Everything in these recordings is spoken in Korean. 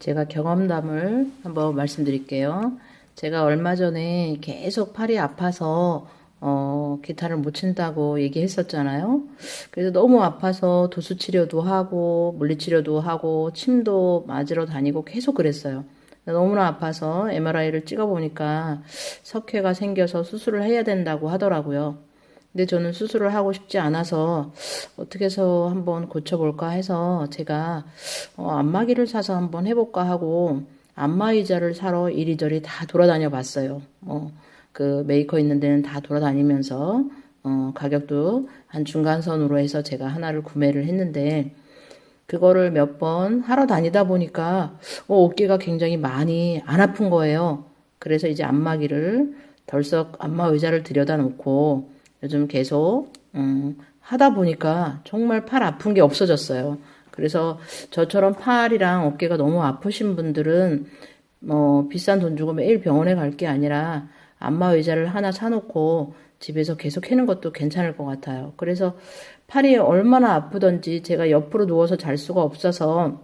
제가 경험담을 한번 말씀드릴게요. 제가 얼마 전에 계속 팔이 아파서 어, 기타를 못 친다고 얘기했었잖아요. 그래서 너무 아파서 도수 치료도 하고 물리 치료도 하고 침도 맞으러 다니고 계속 그랬어요. 너무나 아파서 MRI를 찍어 보니까 석회가 생겨서 수술을 해야 된다고 하더라고요. 근데 저는 수술을 하고 싶지 않아서 어떻게 해서 한번 고쳐볼까 해서 제가 어, 안마기를 사서 한번 해볼까 하고 안마 의자를 사러 이리저리 다 돌아다녀 봤어요. 어, 그 메이커 있는 데는 다 돌아다니면서 어, 가격도 한 중간선으로 해서 제가 하나를 구매를 했는데 그거를 몇 번 하러 다니다 보니까 어, 어깨가 굉장히 많이 안 아픈 거예요. 그래서 이제 안마기를 덜썩 안마 의자를 들여다 놓고 요즘 계속 음, 하다 보니까 정말 팔 아픈 게 없어졌어요. 그래서 저처럼 팔이랑 어깨가 너무 아프신 분들은 뭐 비싼 돈 주고 매일 병원에 갈 게 아니라 안마 의자를 하나 사놓고 집에서 계속 해는 것도 괜찮을 것 같아요. 그래서 팔이 얼마나 아프던지 제가 옆으로 누워서 잘 수가 없어서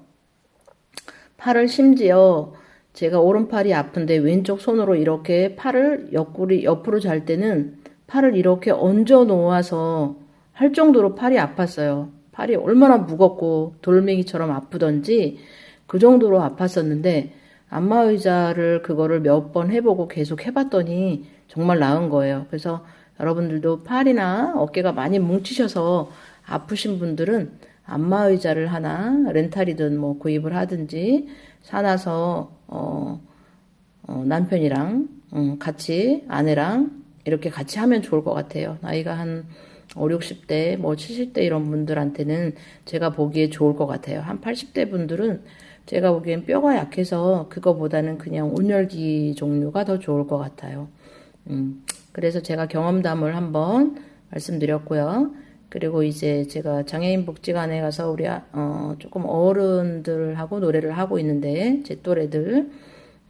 팔을 심지어 제가 오른팔이 아픈데 왼쪽 손으로 이렇게 팔을 옆구리 옆으로 잘 때는 팔을 이렇게 얹어 놓아서 할 정도로 팔이 아팠어요. 팔이 얼마나 무겁고 돌멩이처럼 아프던지 그 정도로 아팠었는데 안마 의자를 그거를 몇 번 해보고 계속 해봤더니 정말 나은 거예요. 그래서 여러분들도 팔이나 어깨가 많이 뭉치셔서 아프신 분들은 안마 의자를 하나 렌탈이든 뭐 구입을 하든지 사놔서 어, 어, 남편이랑 음, 같이 아내랑 이렇게 같이 하면 좋을 것 같아요. 나이가 한 5, 60대, 뭐 70대 이런 분들한테는 제가 보기에 좋을 것 같아요. 한 80대 분들은 제가 보기엔 뼈가 약해서 그거보다는 그냥 온열기 종류가 더 좋을 것 같아요. 음, 그래서 제가 경험담을 한번 말씀드렸고요. 그리고 이제 제가 장애인 복지관에 가서 우리 아- 어, 조금 어른들하고 노래를 하고 있는데 제 또래들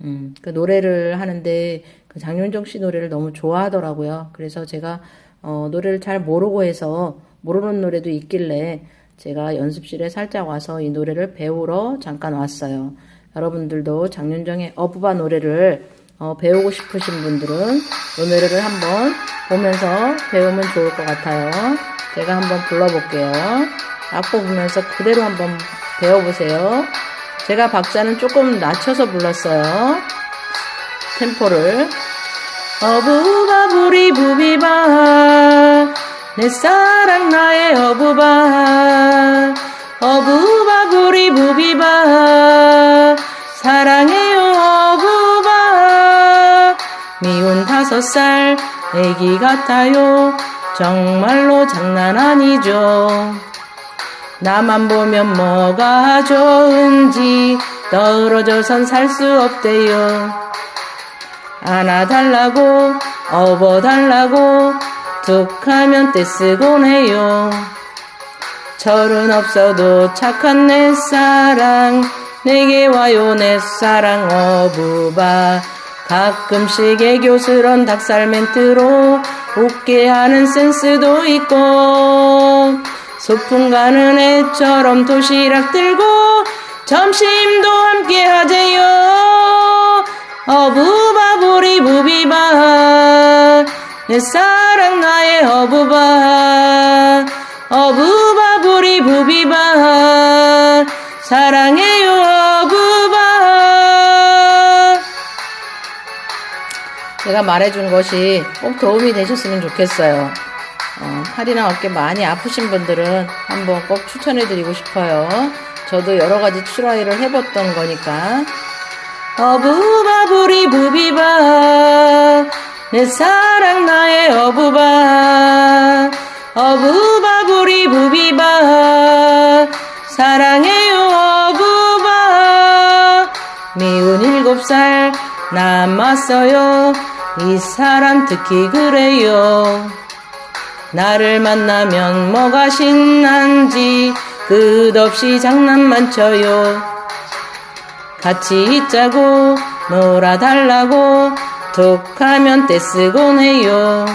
음, 그 노래를 하는데 그 장윤정 씨 노래를 너무 좋아하더라고요. 그래서 제가 어, 노래를 잘 모르고 해서 모르는 노래도 있길래 제가 연습실에 살짝 와서 이 노래를 배우러 잠깐 왔어요. 여러분들도 장윤정의 어부바 노래를 어, 배우고 싶으신 분들은 이 노래를 한번 보면서 배우면 좋을 것 같아요. 제가 한번 불러볼게요. 악보 보면서 그대로 한번 배워보세요. 제가 박자는 조금 낮춰서 불렀어요. 템포를. 어부바 부리 부비바 내 사랑 나의 어부바 어부바 부리 부비바 사랑해요 어부바 미운 다섯 살 애기 같아요. 정말로 장난 아니죠. 나만 보면 뭐가 좋은지 떨어져선 살 수 없대요 안아달라고 업어달라고 툭 하면 떼쓰곤 해요. 철은 없어도 착한 내 사랑 내게 와요 내 사랑. 어부바 가끔씩 애교스런 닭살 멘트로 웃게 하는 센스도 있고 소풍 가는 애처럼 도시락 들고 점심도 함께 하재요. 어부 바 부리 부비바 내 사랑 나의 어부바 어부바 부리 부비바 사랑해요 어부바 제가 말해준 것이 꼭 도움이 되셨으면 좋겠어요. 어, 팔이나 어깨 많이 아프신 분들은 한번 꼭 추천해드리고 싶어요. 저도 여러 가지 트라이를 해봤던 거니까. 어부바 부리 부비바. 내 사랑 나의 어부바. 어부바 부리 부비바. 사랑해요 어부바. 미운 일곱 살 남았어요. 이 사람 특히 그래요. 나를 만나면 뭐가 신난지 끝없이 장난만 쳐요 같이 있자고 놀아달라고 툭하면 떼쓰곤 해요.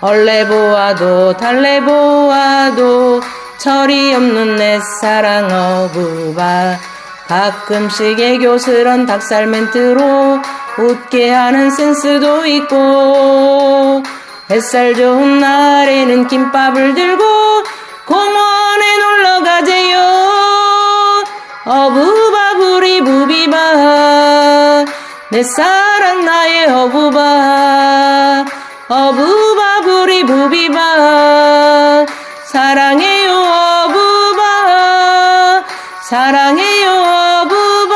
얼레 보아도 달래 보아도 철이 없는 내 사랑 어부바 가끔씩 애교스런 닭살 멘트로 웃게 하는 센스도 있고 햇살 좋은 날에는 김밥을 들고 내 사랑 나의 어부바 어부바 부리 부비바. 사랑해요 어부바. 사랑해요 어부바.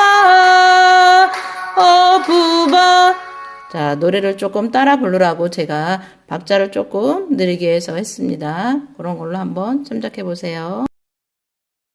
어부바. 자 노래를 조금 따라 부르라고 제가 박자를 조금 느리게 해서 했습니다. 그런 걸로 한번 참작해 보세요